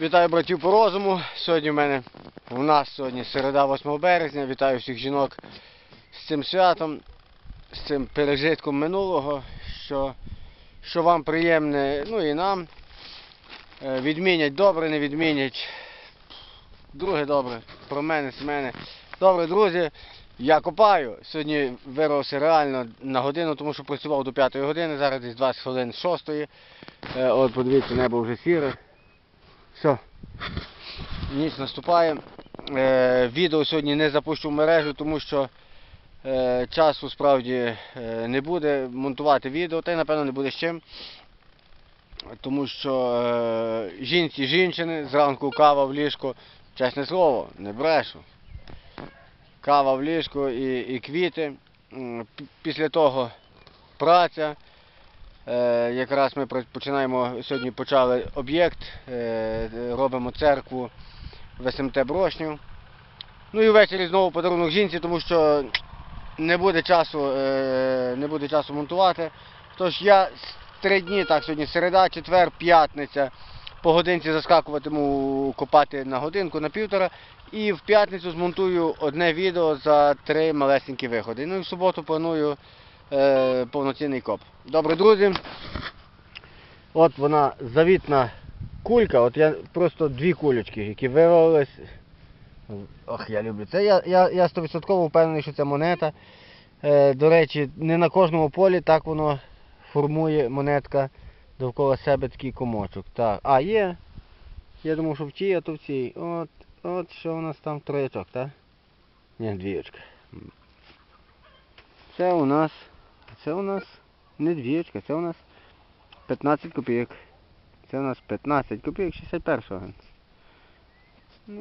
Вітаю братів по розуму. Сьогодні в мене у нас сьогодні середа 8 березня. Вітаю всіх жінок з цим святом, з цим пережитком минулого, що, що вам приємне, ну і нам. Е, Відмінять добре, не відмінять. Друге добре, про мене, з мене. Добре, друзі, я копаю. Сьогодні вирвався реально на годину, тому що працював до 5 години, зараз десь 20 хвилин з 6. Е, От подивіться, небо вже сіре. Все. Ніч наступає. Е, відео сьогодні не запущу в мережу, тому що е, часу справді е, не буде монтувати відео, та й напевно не буде з чим. Тому що е, жінці жінчини, зранку кава в ліжку, чесне слово, не брешу. Кава в ліжку і, і квіти. Після того праця. Е, якраз ми починаємо сьогодні почали об'єкт, е, робимо церкву в СМТ Брошню. Ну і ввечері знову подарунок жінці, тому що не буде часу, е, не буде часу монтувати. Тож я три дні, так, сьогодні середа, четвер, п'ятниця. По годинці заскакуватиму копати на годинку, на півтора. І в п'ятницю змонтую одне відео за три малесенькі виходи. Ну і в суботу планую е, повноцінний коп. Добре, друзі. От вона завітна кулька, от я просто дві кулечки, які вивалились. Ох, я люблю це. Я, я, я 100% впевнений, що це монета. Е, до речі, не на кожному полі так воно формує монетка довкола себе такий комочок. Так. А, є. Я думав, що в тій, а то в цій. От, от що у нас там троячок, так? Ні, двієчка. Це у нас. Це у нас не двієчка, це у нас 15 копійок. Це у нас 15 копійок 61-го. Ну,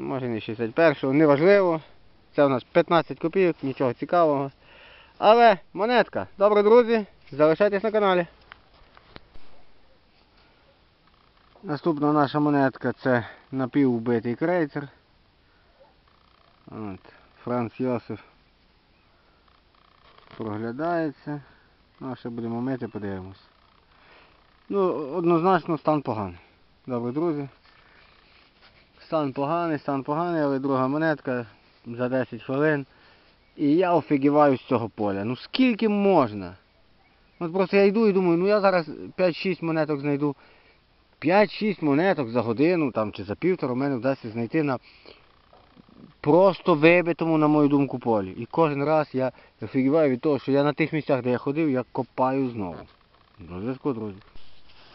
може не 61-го, неважливо. Це у нас 15 копійок, нічого цікавого. Але монетка. Добре, друзі, залишайтесь на каналі. Наступна наша монетка це напіввбитий крейцер. От, Франц Йосиф проглядається. Ну, а ще будемо мити, подивимось. Ну, однозначно стан поганий. Добре, друзі. Стан поганий, стан поганий, але друга монетка за 10 хвилин. І я офігіваю з цього поля. Ну скільки можна? От просто я йду і думаю, ну я зараз 5-6 монеток знайду. 5-6 монеток за годину там, чи за півтора в мене вдасться знайти на просто вибитому, на мою думку, полі. І кожен раз я офігіваю від того, що я на тих місцях, де я ходив, я копаю знову. До зв'язку, друзі.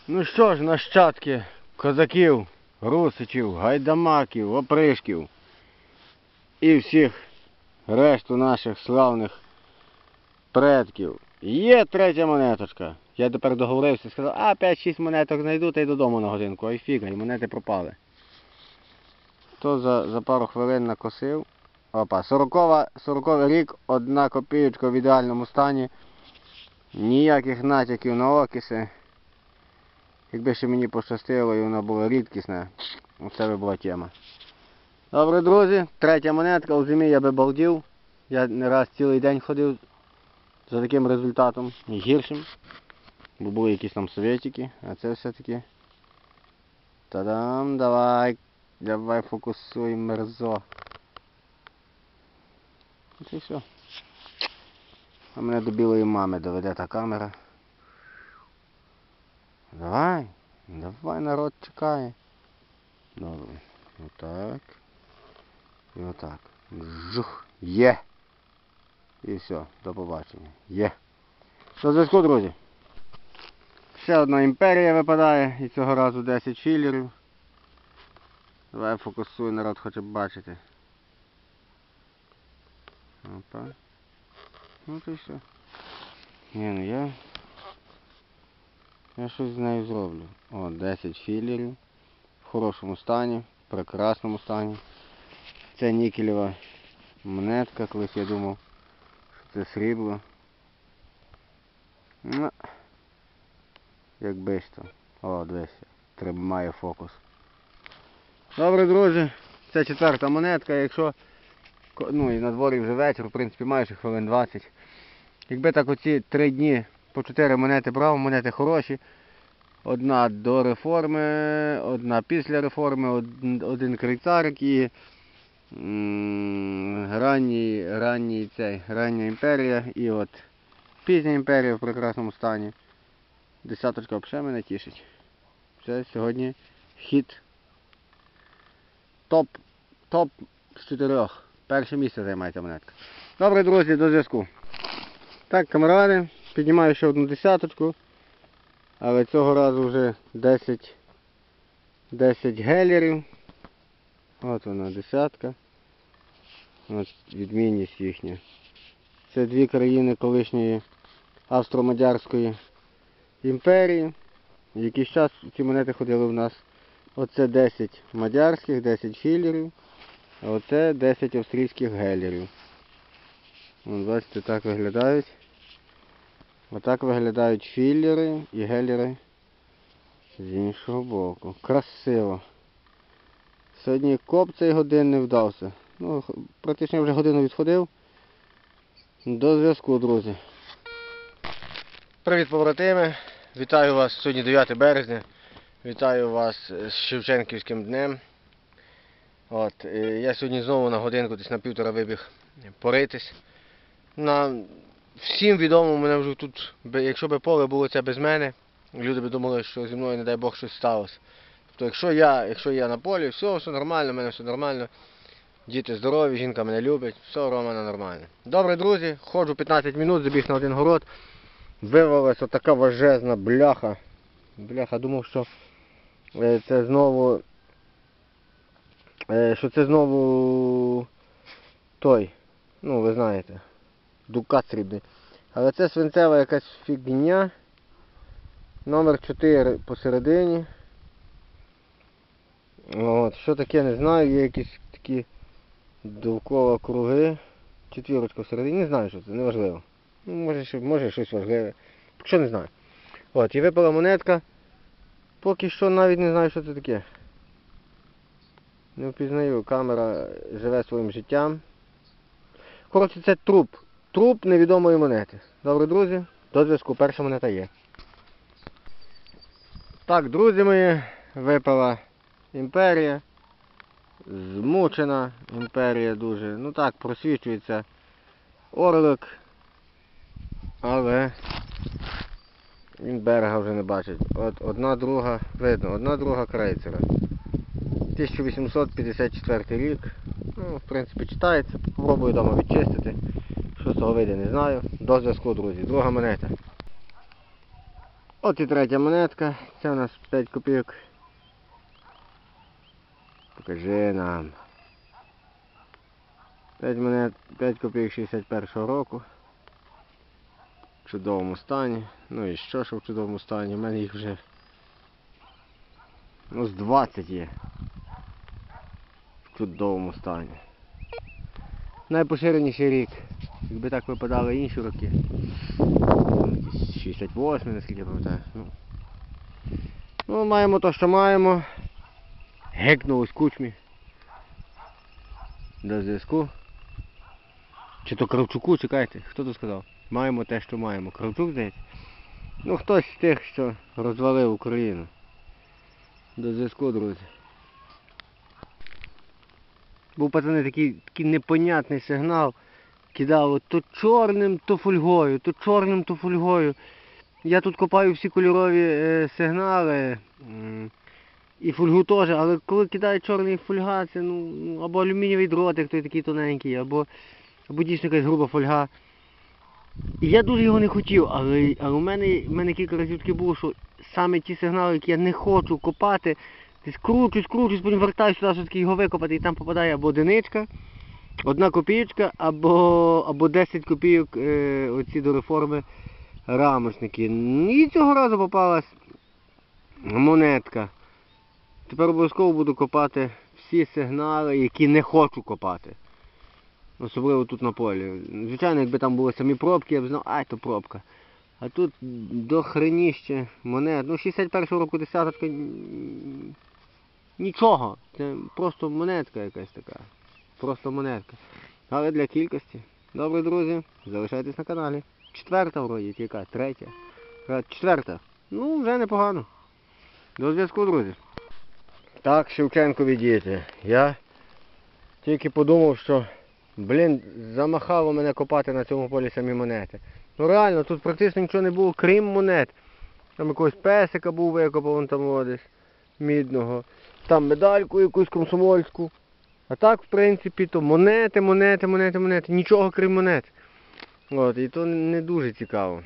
Ну що ж, нащадки козаків, русичів, гайдамаків, опришків і всіх решту наших славних предків. Є третя монеточка. Я тепер договорився, сказав, а 5-6 монеток знайду та й додому на годинку. Ай фіга, і монети пропали. То за, за пару хвилин накосив. Опа, 40 40 рік, одна копійочка в ідеальному стані. Ніяких натяків на окиси. Якби ще мені пощастило і вона була рідкісна, оце би була тема. Добре, друзі, третя монетка, у зимі я би балдів. Я не раз цілий день ходив за таким результатом, і гіршим. Бо були якісь там совєтики, а це все-таки. Та-дам, давай, давай фокусуй мерзо. От і все. А мене до білої мами доведе та камера. Давай, давай, народ чекає. Добре. Отак. І отак. Жух. Є. І все, до побачення. Є. До зв'язку, друзі. Ще одна імперія випадає і цього разу 10 філерів. Давай фокусуй, народ хоче бачити. Опа. Ну й все. Ні, ну я. Я щось з нею зроблю. О, 10 філерів. В хорошому стані, в прекрасному стані. Це нікелева монетка, колись я думав, що це срібло. Ну, якби ж то. О, дивись, тримає фокус. Добре, друзі, це четверта монетка, якщо ну і на дворі вже вечір, в принципі, майже хвилин 20. Якби так оці три дні по 4 монети брав, монети хороші, Одна до реформи, одна після реформи, один, крейцарик і ранній, ранній цей, рання імперія і от пізня імперія в прекрасному стані. Десяточка взагалі мене тішить. Це сьогодні хід топ, топ з чотирьох. Перше місце займає ця монетка. Добре, друзі, до зв'язку. Так, камеради, піднімаю ще одну десяточку. Але цього разу вже 10, 10 гелерів. От вона десятка. От відмінність їхня. Це дві країни колишньої Австро-Мадярської імперії. Якийсь час ці монети ходили в нас. Оце 10 мадярських, 10 філерів, а оце 10 австрійських гелерів. Вон, бачите, так виглядають. Отак виглядають філери і гелери з іншого боку. Красиво. Сьогодні коп цей годин не вдався. Ну, практично вже годину відходив. До зв'язку, друзі. Привіт, побратими. Вітаю вас сьогодні 9 березня. Вітаю вас з Шевченківським днем. От, я сьогодні знову на годинку десь на півтора вибіг поритись. На всім відомо, мене вже тут, якщо б поле було це без мене, люди б думали, що зі мною, не дай Бог, щось сталося. Тобто, якщо я, якщо я на полі, все, все нормально, в мене все нормально. Діти здорові, жінка мене любить, все мене нормально. Добре, друзі, ходжу 15 минут, забіг на один город. Вивелась отака важезна бляха. Бляха, думав, що це знову. е, Що це знову той. Ну, ви знаєте. Дукат срібний. Але це свинцева якась фігня. Номер 4 посередині. От, що таке, не знаю, є якісь такі довкола круги. Четвірочка всередині, не знаю, що це, неважливо. Ну, може, може щось важливе. Що не знаю. От, і випала монетка. Поки що навіть не знаю, що це таке. Не впізнаю, камера живе своїм життям. Коротше, це труп. Труп невідомої монети. Добре, друзі, до зв'язку. Перша монета є. Так, друзі мої, випала імперія. Змучена імперія дуже. Ну так, просвічується орлик. Але він берега вже не бачить. От одна друга, видно, одна друга крейцера. 1854 рік. Ну, в принципі, читається. Попробую вдома відчистити. Що з того вийде, не знаю. До зв'язку, друзі. Друга монета. От і третя монетка. Це у нас 5 копійок. Покажи нам. 5 монет, 5 копійок 61 року. В чудовому стані. Ну і що ж в чудовому стані? У мене їх вже ну, з 20 є. В чудовому стані. Найпоширеніший рік. Якби так випадали інші роки. 68, наскільки я пам'ятаю. Ну. ну, маємо то, що маємо. Гекнули з кучмі. До зв'язку. Чи то Кравчуку, чекайте, хто то сказав? Маємо те, що маємо. Кравчук здається? Ну хтось з тих, що розвалив Україну. До зв'язку, друзі. Був пацани такий, такий непонятний сигнал. Кидало то чорним, то фольгою, то чорним, то фольгою. Я тут копаю всі кольорові е, сигнали. І фольгу теж, але коли кидає чорний фольга, це ну, або алюмінієвий дротик, той такий тоненький, або, або дійсно якась груба фольга. І я дуже його не хотів, але, але у мене, в мене кілька разів таке було, що саме ті сигнали, які я не хочу копати, десь кручусь, кручусь, потім вертаюсь сюди, щоб таки його викопати, і там попадає або одиничка, одна копійка, або, або 10 копійок е, оці до реформи рамочники. І цього разу попалась монетка. Тепер обов'язково буду копати всі сигнали, які не хочу копати. Особливо тут на полі. Звичайно, якби там були самі пробки, я б знав, ай, то пробка. А тут до хреніще монет. Ну, 61-го року десяточка нічого. Це просто монетка якась така. Просто монетка. Але для кількості. Добре, друзі, залишайтесь на каналі. Четверта вроді, яка? Третя. Четверта. Ну, вже непогано. До зв'язку, друзі. Так, Шевченкові діти. Я тільки подумав, що, блін, замахало мене копати на цьому полі самі монети. Ну реально, тут практично нічого не було, крім монет. Там якогось песика був викопав там о, десь мідного. Там медальку якусь комсомольську. А так, в принципі, то монети, монети, монети, монети. Нічого крім монет. От, і то не дуже цікаво.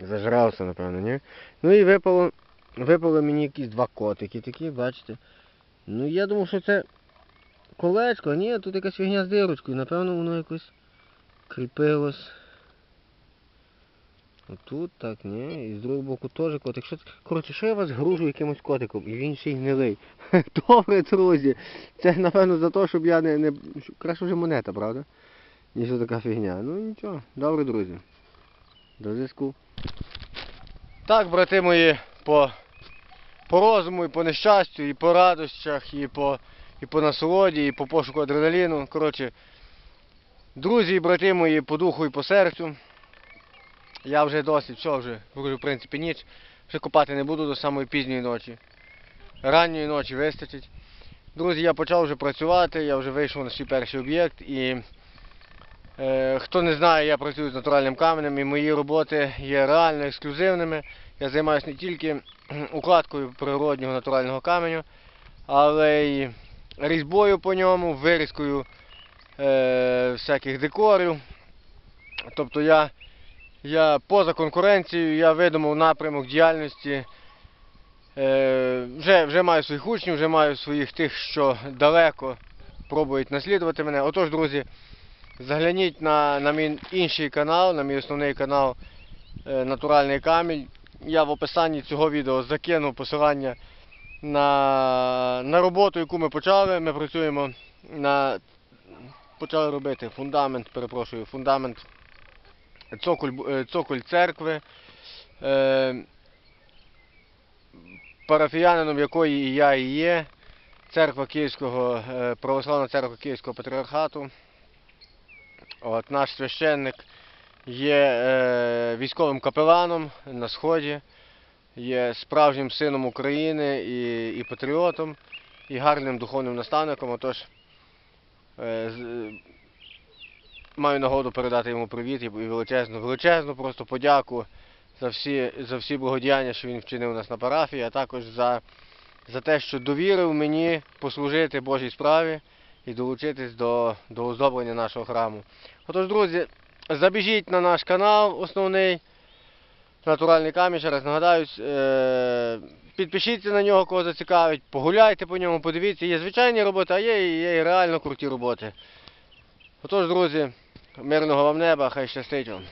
Зажрався, напевно, ні? Ну і випало, випали мені якісь два котики такі, бачите. Ну я думав, що це колечко, ні, тут якась фігня з дирочкою, напевно, воно якось кріпилось. Отут так, ні, і з другого боку теж котик. Що... Коротше, що я вас гружу якимось котиком, і він ще й гнилий. Добре, друзі. Це напевно за те, щоб я не. не... Краще вже монета, правда? Ніж така фігня. Ну нічого, добре, друзі. До зв'язку. Так, брати мої, по, по розуму, і по нещастю, і по радощах, і по, і по насолоді, і по пошуку адреналіну. Коротше, друзі і брати мої по духу і по серцю. Я вже досить, все вже, в принципі ніч. Вже копати не буду до самої пізньої ночі. Ранньої ночі вистачить. Друзі, я почав вже працювати, я вже вийшов на свій перший об'єкт і е, хто не знає, я працюю з натуральним каменем і мої роботи є реально ексклюзивними. Я займаюся не тільки укладкою природнього натурального каменю, але й різьбою по ньому, вирізкою е, всяких декорів. Тобто я я поза конкуренцією, я видумав напрямок діяльності. Е, вже, вже маю своїх учнів, вже маю своїх тих, що далеко пробують наслідувати мене. Отож, друзі, загляніть на, на мій інший канал, на мій основний канал е, Натуральний камінь. Я в описанні цього відео закину посилання на, на роботу, яку ми почали. Ми працюємо на. Почали робити фундамент, перепрошую, фундамент цоколь, е, цоколь церкви, е, парафіянином якої і я і є, церква Київського, е, православна церква Київського патріархату. От, наш священник є е, військовим капеланом на Сході, є справжнім сином України і, і патріотом, і гарним духовним наставником. Отож, е, з- маю нагоду передати йому привіт і величезну, величезну просто подяку за всі, за всі благодіяння, що він вчинив у нас на парафії, а також за, за те, що довірив мені послужити Божій справі і долучитись до, до оздоблення нашого храму. Отож, друзі, забіжіть на наш канал основний. Натуральний камінь, ще раз нагадаюсь. Е- підпишіться на нього, кого зацікавить, погуляйте по ньому, подивіться. Є звичайні роботи, а є, є і реально круті роботи. Отож, друзі, мирного вам неба, хай щастить вам.